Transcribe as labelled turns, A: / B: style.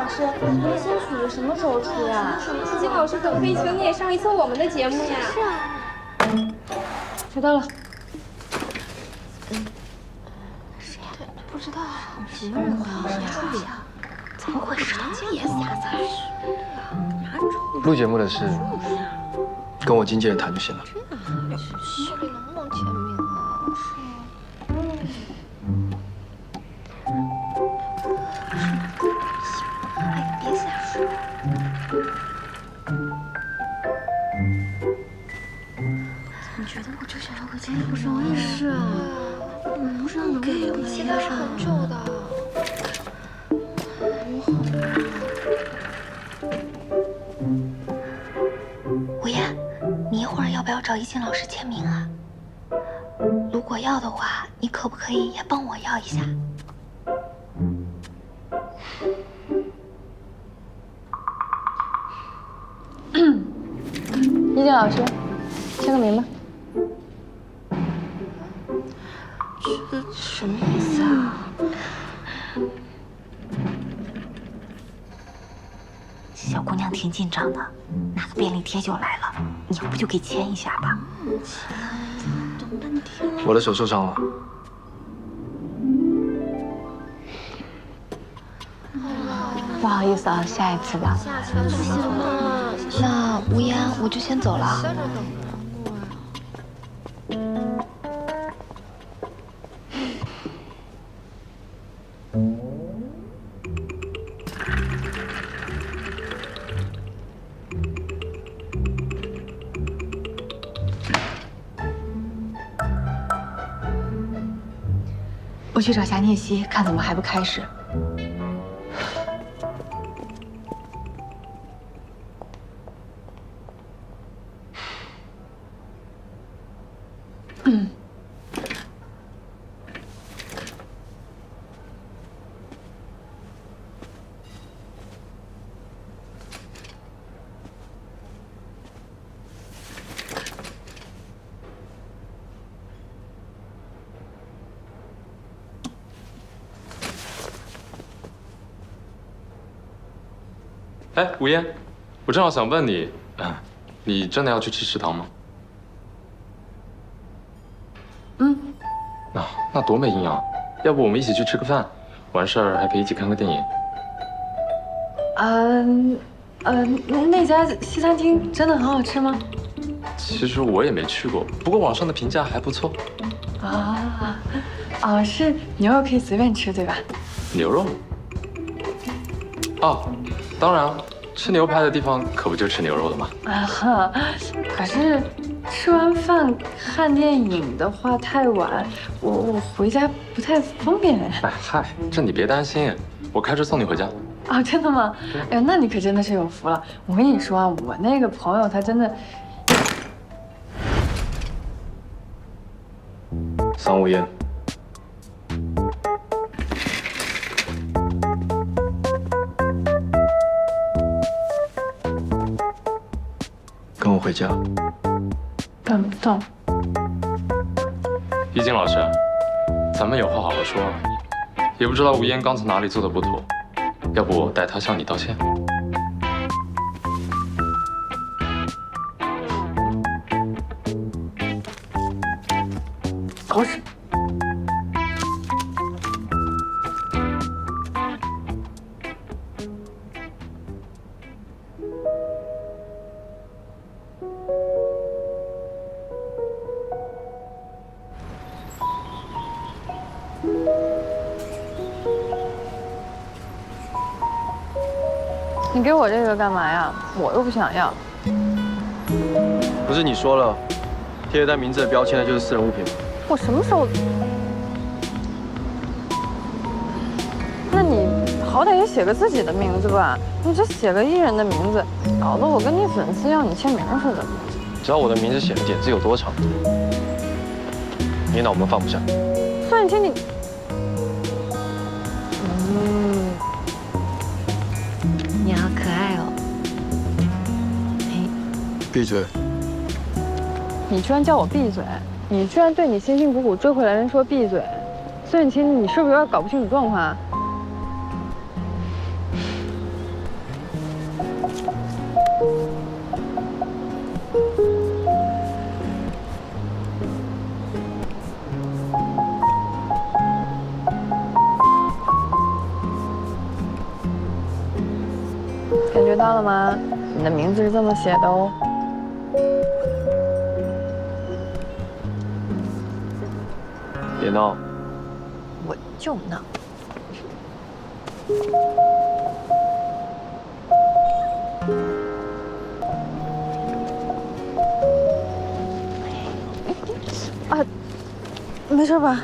A: 老师，明星曲什么时候出呀？
B: 基金老师等可以请你也上一次我们的节目呀。
A: 是啊。
C: 收到了。
A: 谁呀？不知道啊。什么人呀？怎么回事？也瞎猜。
D: 录节目的事，跟我经纪人谈就行了。
A: 心里能不能签名啊？哎，怎么觉得我就想要个结婚证？我也是啊。不知道能给期待了很久的。吴言，你一会儿要不要找一静老师签名啊？如果要的话，你可不可以也帮我要一下？
C: 一静老师，签个名吧。
A: 这什么意思啊？
E: 小姑娘挺紧张的，拿个便利贴就来了，你要不就给签一下吧？
D: 我的手受伤了，
C: 不好意思啊，下一次吧。
A: 不行了，那吴岩我就先走了。
C: 我去找夏念希，看怎么还不开始。
F: 哎，吴嫣，我正好想问你，啊你真的要去吃食堂吗？
C: 嗯，
F: 那、那多没营养，要不我们一起去吃个饭，完事儿还可以一起看个电影。
C: 嗯，呃，那那家西餐厅真的很好吃吗？
F: 其实我也没去过，不过网上的评价还不错。
C: 啊，哦，是牛肉可以随便吃对吧？
F: 牛肉？哦，当然，吃牛排的地方可不就吃牛肉的吗？
C: 啊哈，可是吃完饭看电影的话太晚，我我回家不太方便哎。
F: 哎嗨，这你别担心，我开车送你回家。
C: 啊，真的吗？哎呀，那你可真的是有福了。我跟你说啊，我那个朋友他真的，
D: 桑无烟。回家。
C: 办不到。
F: 易静老师，咱们有话好好说啊。也不知道吴嫣刚才哪里做的不妥，要不我代她向你道歉。
C: 狗屎！你给我这个干嘛呀？我又不想要。
D: 不是你说了，贴在名字的标签的就是私人物品吗？
C: 我什么时候？那你好歹也写个自己的名字吧，你这写个艺人的名字，搞得我跟你粉丝要你签名似的。
D: 只要我的名字写的点字有多长，你脑门放不下。
C: 算你听你，嗯，
E: 你好可爱哦。嘿，
D: 闭嘴！
C: 你居然叫我闭嘴！你居然对你辛辛苦苦追回来的人说闭嘴！孙雨清，你是不是有点搞不清楚状况啊？到了吗？你的名字是这么写的哦。
D: 别闹，
C: 我就闹。啊，没事吧？